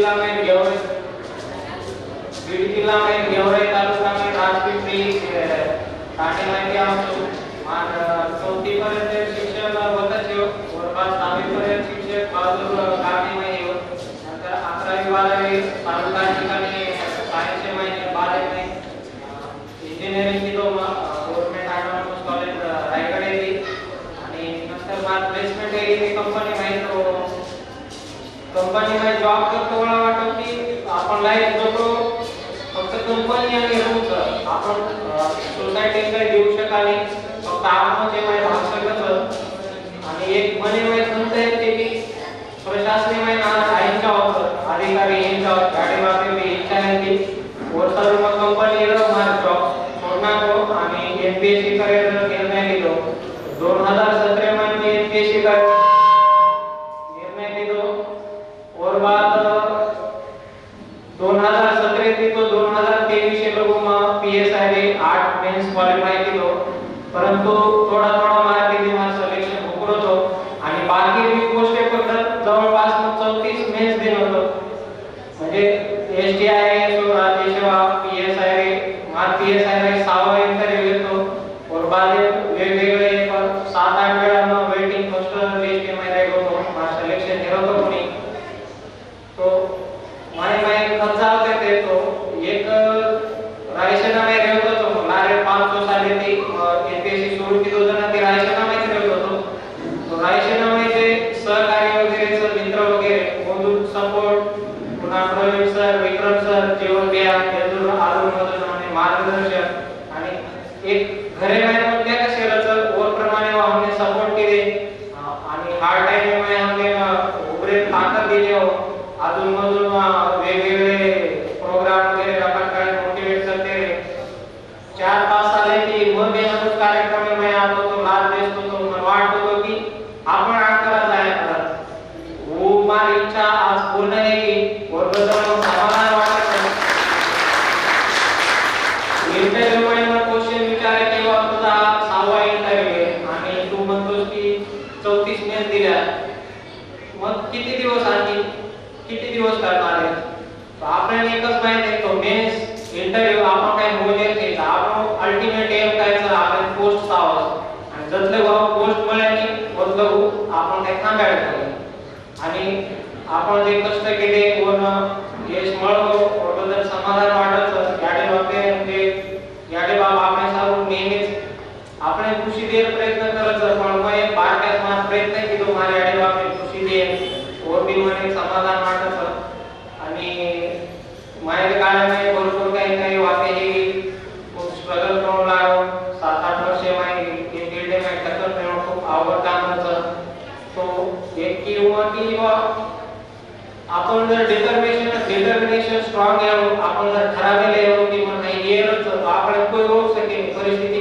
जिल्ह्यामध्ये गेवरे बीड जिल्ह्यामध्ये गेवराई में राजपिंपरी ठाणे असतो की आपण लाईफ फक्त कंपनी आणि रूम आपण सोसायटीकडे देऊ शकाली फक्त आपण जे माहिती भाग शकत आणि एक मने माहिती संत आहे ते की प्रशासनी माहिती यांच्यावर अधिकारी यांच्यावर गाडी वापरली इच्छा आहे की वर सर्व कंपनी माझा जॉब सोडणार हो आणि एमपीएससी करायचा निर्णय घेतो. दोन हजार सतरा मध्ये एमपीएससी कर पी आठ मेन्स क्वालिफाय केलो. परंतु थोडा थोडा मार्क किती मला सिलेक्शन होत होतो आणि बाकी मी गोष्टी फक्त जवळपास चौतीस मेन्स देत होतो. म्हणजे एस टी आय राज्य सेवा पी एस आय रे मार पी एस आय रे सहा इंटरव्ह्यू घेतो और बाद वेगवेगळे सात आठ वेळा मग वेटिंग फर्स्ट लिस्टमध्ये होतो मला सिलेक्शन ठरवतो कोणी तो माय माय खर्च होते ते तो एक रायशना में रहतो तो लारे 500 साले ती एपीएससी वगैरे सर मित्र वगैरे बंधू सपोर्ट पुन्हा प्रवीण सर विक्रम सर जेवण आलून मधून आणि मार्गदर्शन आणि एक घरे में प्रमाणे सपोर्ट केले. आणि हार्ड टाइम में हमने उभरे दिली हो. अजून मधून वेगवेगळे प्रोग्राम वगैरे आपण काय मोटिवेट करते चार पाच साले की मग बेहद कार्यक्रम में मैं आतो तो लाभ देतो तो मला वाटत होतो की आपण आकरा जायला वो माझी इच्छा आज समाधानमध्ये क्वेश्चन विचारले की बाबा तुझा सहावा इंटरव्ह्यू आणि तू म्हणतोस की चौतीस मेल दिल्या. मग किती दिवस आणखी किती दिवस करणार आहे? आपल्याला एकच माहिती आहे तो मेन्स इंटरव्ह्यू आपण काय आपण अल्टिमेट एम काय आपण पोस्ट सावस आणि जतले भाऊ पोस्ट मिळाली बदलू आपण काय थांबायला आपण जे कष्ट केले कोण यश मिळवतो बद्दल समाधान वाटत गाडी बाबे म्हणजे गाडी बाब आपण सर्व नेहमीच આપણે ખુશી દેર પ્રયત્ન કરે છે પણ મેં બાર માં પ્રયત્ન કીધો મારી આડી બાપે ખુશી દે ઓર બી મને સમાધાન માટે છે आणि माझ्या काळामध्ये भरपूर काही काही वाटे हे खूप स्ट्रगल करून लागलो सात आठ वर्षे माहिती हे बिल्डे माहिती टक्कर मिळवून खूप अवघड कामाचं तो एक किंवा की बा आपण जर डिटर्मिनेशन डिटर्मिनेशन स्ट्रॉंग आहे आपण जर ठराविले आहे की मग नाही गेलच आपण कोई रोग सके परिस्थिती